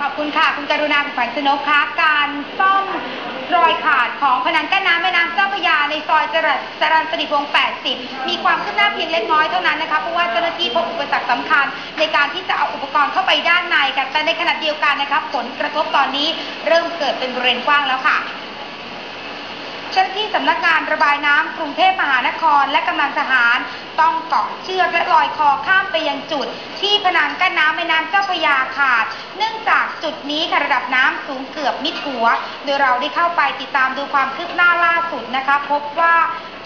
ขอบคุณค่ะ คุณกรุณาคุณขวัญชนกคะการซ่อมรอยขาดของผนังกั้นน้ำแม่น้ำเจ้าพระยาในซอยจรัสจรัญสนิทวงศ์80 มีความคืบหน้าเพียงเล็กน้อยเท่านั้นนะคะ เพราะว่าเจ้าหน้าที่พบอุปสรรคสำคัญ ในการที่จะเอาอุปกรณ์เข้าไปด้านในกันแต่ในขณะเดียวกันนะคะผลกระทบตอนนี้เริ่มเกิดเป็นบริเวณกว้างแล้วค่ะ เจ้าหน้าที่สำนักงานระบายน้ำกรุงเทพมหานครและกำลังทหาร ต้องเกาะเชือกและลอยคอข้ามไปยังจุด ที่ผนังกั้นน้ำแม่น้ำเจ้าพระยาขาด เนื่องจากจุดนี้ค่ะระดับน้ำสูงเกือบมิดหัว โดยเราได้เข้าไปติดตามดูความคืบหน้าล่าสุดนะคะ พบว่า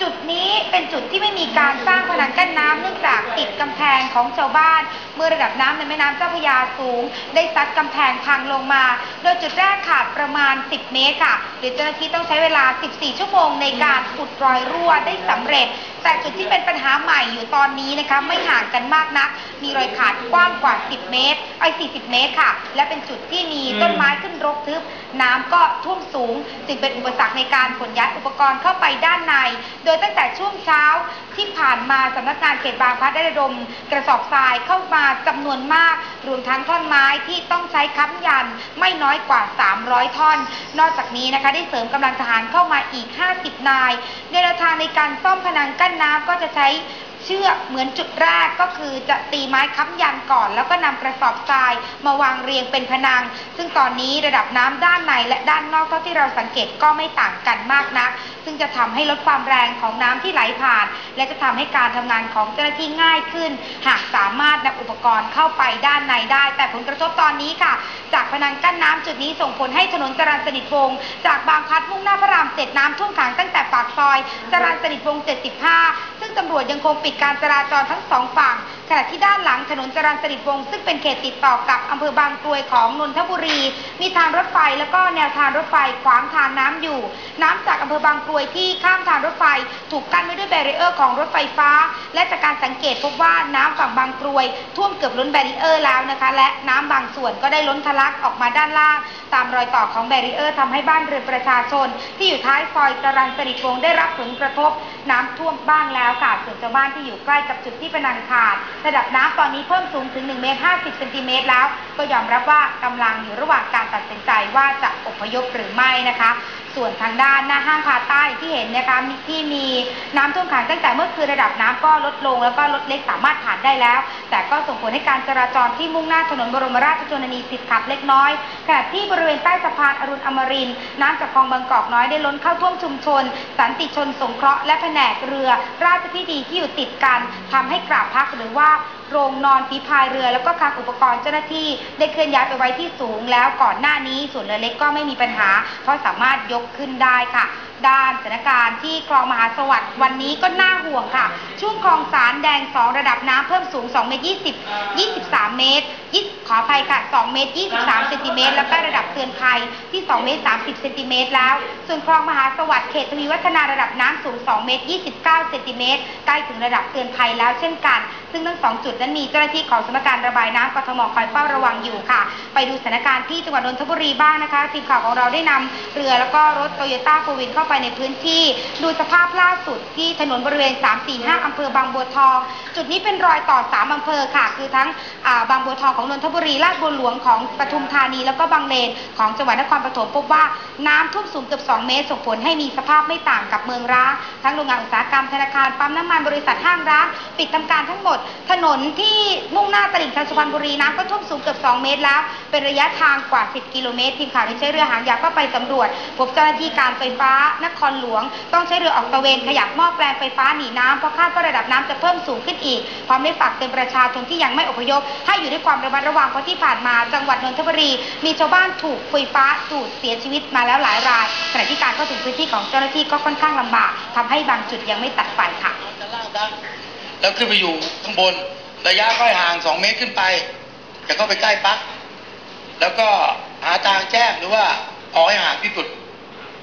จุดนี้เป็นจุดที่ไม่มีการสร้างผนังกั้นน้ำเนื่องจากติดกำแพงของชาวบ้าน เมื่อระดับน้ำในแม่น้ำเจ้าพระยาสูง ได้ซัดกำแพงพังลงมา โดยจุดแรกขาดประมาณ 10 เมตรค่ะโดยเจ้าหน้าที่ต้องใช้เวลา 14 ชั่วโมงในการขุดรอยรั่วได้สำเร็จ แต่จุดที่เป็นปัญหาใหม่อยู่ตอนนี้นะคะไม่ห่างกันมากนัก มีรอยขาดกว้างกว่า 10 เมตรไอ้40 เมตรค่ะ และเป็นจุดที่มีต้นไม้ขึ้ น้ำก็ท่วมสูง จึงเป็นอุปสรรคในการขนย้ายอุปกรณ์เข้าไปด้านใน โดยตั้งแต่ช่วงเช้าที่ผ่านมาสำนักงานเขตบางพลัดได้ระดม กระสอบทรายเข้ามาจำนวนมาก รวมทั้งท่อนไม้ที่ต้องใช้ค้ำยันไม่น้อยกว่า 300 ท่อน นอกจากนี้นะคะได้เสริมกำลังทหารเข้ามาอีก 50 นายในแนวทางในการซ่อมพนังกั้นน้ำก็จะใช้ เชือกเหมือนจุดแรกก็คือจะตีไม้ค้ำยันก่อน แล้วก็นำกระสอบทรายมาวางเรียงเป็นพนัง ซึ่งตอนนี้ระดับน้ำด้านในและด้านนอกเท่าที่เราสังเกตก็ไม่ต่างกันมากนัก ซึ่งจะทำให้ลดความแรงของน้ำที่ไหลผ่าน และจะทำให้การทำงานของเจ้าหน้าที่ง่ายขึ้น หากสามารถนำอุปกรณ์เข้าไปด้านในได้ แต่ผลกระทบตอนนี้ค่ะ จากพนังกั้นน้ำจุดนี้ส่งผลให้ถนนจรัญสนิทวงศ์จากบางพัดมุ่งหน้าพระรามเจ็ดน้ำท่วมขังตั้งแต่ปากซอยจรัญสนิทวงศ์75 ซึ่งตำรวจยังคงปิดการจราจรทั้งสองฝั่ง ขณะที่ด้านหลังถนนจรัญสนิทวงศ์ซึ่งเป็นเขตติดต่อกับอำเภอบางกรวยของนนทบุรี มีทางรถไฟแล้วก็แนวทางรถไฟขวางทางน้ำอยู่ น้ำจากอำเภอบางกรวยที่ข้ามทางรถไฟ ถูกกั้นไว้ด้วยแบรีเออร์ของรถไฟฟ้า และจากการสังเกตพบว่าน้ำฝั่งบางกรวย ท่วมเกือบล้นแบรีเออร์แล้วนะคะ และน้ำบางส่วนก็ได้ล้นทะลักออกมาด้านล่าง ตามรอยต่อของแบรีเออร์ทำให้บ้านเรือนประชาชน ที่อยู่ท้ายซอยจรัญสนิทวงศ์ได้รับผลกระทบน้ำท่วมบ้างแล้วค่ะส่วนชาวบ้านที่อยู่ใกล้กับจุดที่พนังขาดระดับน้ำตอนนี้เพิ่มสูงถึง1เมตร50เซนติเมตรแล้ว ก็ยอมรับว่ากำลังอยู่ระหว่างการตัดสินใจว่าจะอพยพหรือไม่นะคะ ส่วนทางด้านหน้าห้างพาใต้ที่เห็นนะคะที่มีน้ำท่วมขังตั้งแต่เมื่อคืนระดับน้ำก็ลดลง แล้วก็รถเล็กสามารถผ่านได้แล้ว แต่ก็ส่งผลให้การจราจรที่มุ่งหน้าถนนบรมราชชนนีติดขัดเล็กน้อยขณะที่บริเวณใต้สะพานอรุณอมรินน้ำจากคลองบางกอกน้อยได้ล้นเข้าท่วมชุมชน สันติชนสงเคราะห์และแผนกเรือ ราชพิธีที่อยู่ติดกันทำให้กราบพักหรือว่า โรงนอนฝีพายเรือ แล้วก็คลังอุปกรณ์เจ้าหน้าที่ ได้เคลื่อนย้ายไปไว้ที่สูง แล้วก่อนหน้านี้ส่วนเรือเล็กก็ไม่มีปัญหา เพราะสามารถยกขึ้นได้ค่ะ ด้านสถานการณ์ที่คลองมหาสวัสดิ์วันนี้ก็น่าห่วงค่ะ ช่วงคลองสารแดง 2 ระดับน้ำเพิ่มสูง 2 เมตร 20 23 เมตร ขออภัยค่ะ 2 เมตร 23 เซนติเมตร แล้วก็ระดับเตือนภัยที่ 2 เมตร 30 เซนติเมตรแล้ว ส่วนคลองมหาสวัสดิ์เขตทวีวัฒนาระดับน้ำสูง 2 เมตร 29 เซนติเมตร ใกล้ถึงระดับเตือนภัยแล้วเช่นกัน ซึ่งทั้งสองจุดนั้นมีเจ้าหน้าที่ของสำนักการระบายน้ำกทมคอยเฝ้าระวังอยู่ค่ะ ไปดูสถานการณ์ที่จังหวัดนนทบุรีบ้างนะคะ ทีมข่าวของเราได้นำเรือแล้วก็รถโตโยต้าโฟวินเข้าไปไปในพื้นที่ ดูสภาพล่าสุดที่ถนนบริเวณ 3 4 5 อำเภอบางบัวทอง จุดนี้เป็นรอยต่อ 3 อำเภอค่ะ คือทั้งาบางบัวทองของนนทบุรี ลาดบัวหลวงของปทุมธานี แล้วก็บางเลนของจังหวัดนครปฐมพบว่าน้ำท่วมสูงเกือบ 2 เมตร ส่งผลให้มีสภาพไม่ต่างกับเมืองร้าง ทั้งโรงงานอุตสาหกรรม ธนาคาร ปั๊มน้ำมัน บริษัทห้างร้าน ปิดทำการทั้งหมด ถนนที่มุ่งหน้าตลิ่งชันสุพรรณบุรีน้ำก็ท่วมสูงเกือบ 2 เมตรแล้ว เป็นระยะทางกว่า 10 กิโลเมตร ทีมข่าวได้ใช้เรือหางยาวก็ไปสำรวจ พบเจ้าหน้าที่การไฟฟ้านครหลวง ต้องใช้เรือออกตะเวนขยับหม้อแปลงไฟฟ้าหนีน้ำเพราะคาดว่าระดับน้ำจะเพิ่มสูงขึ้นอีก พร้อมได้ฝากเตือนประชาชนที่ยังไม่อพยพ ให้อยู่ด้วยความระมัดระวังเพราะที่ผ่านมาจังหวัดนนทบุรี มีชาวบ้านถูกไฟฟ้าดูดเสียชีวิตมาแล้วหลายรายขณะที่การเข้าถึงพื้นที่ของเจ้าหน้าที่ก็ค่อนข้างลำบากทำให้บางจุดยังไม่ตัดไฟค่ะแล้วขึ้นไปอยู่ข้างบนระยะค่อยห่างสองเมตรขึ้นไปจะเข้าไปใกล้ปักแล้วก็หาทางแจ้งหรือว่าออกให้ห่างที่สุด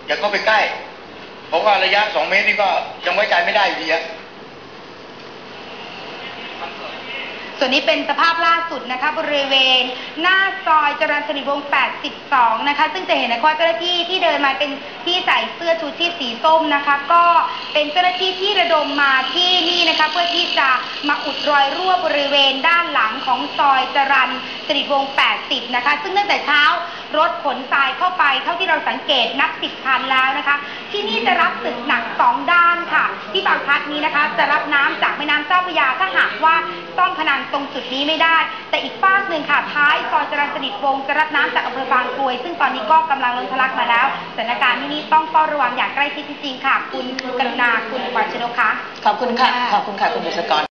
อย่าเข้าไปใกล้ เพราะว่าระยะสองเมตรนี่ก็ยังไว้ใจไม่ได้อยู่ดีอะ ส่วนนี้เป็นสภาพล่าสุดนะคะบริเวณ หน้าซอยจรัญสนิทวงศ์82 นะคะ ซึ่งจะเห็นนะคะว่าเจ้าหน้าที่ที่เดินมาเป็นที่ใส่เสื้อชูชีพสีส้มนะคะ ก็เป็นเจ้าหน้าที่ที่ระดมมาที่นี่นะคะ เพื่อที่จะมาอุดรอยรั่วบริเวณด้านหลังของซอยจรัญสนิทวงศ์80 นะคะ ซึ่งตั้งแต่เช้ารถขนทรายเข้าไปเท่าที่เราสังเกตนับสิบคันแล้วนะคะ ที่นี่จะรับสึกหนักสองด้าน ที่บางพัดนี้นะคะ จะรับน้ำจากแม่น้ำเจ้าพระยาถ้าหากว่าซ่อมพนังตรงจุดนี้ไม่ได้ แต่อีกฝากหนึ่งค่ะท้ายซอยจรัญสนิทวงศ์จะรับน้ำจากอำเภอบางกรวย ซึ่งตอนนี้ก็กำลังล้นทะลักมาแล้วสถานการณ์ที่นี่ต้องเฝ้าระวังอย่างใกล้ชิดจริงๆค่ะ คุณกรุณาคุณวัชนกคะขอบคุณค่ะขอบคุณค่ะคุณบุษกร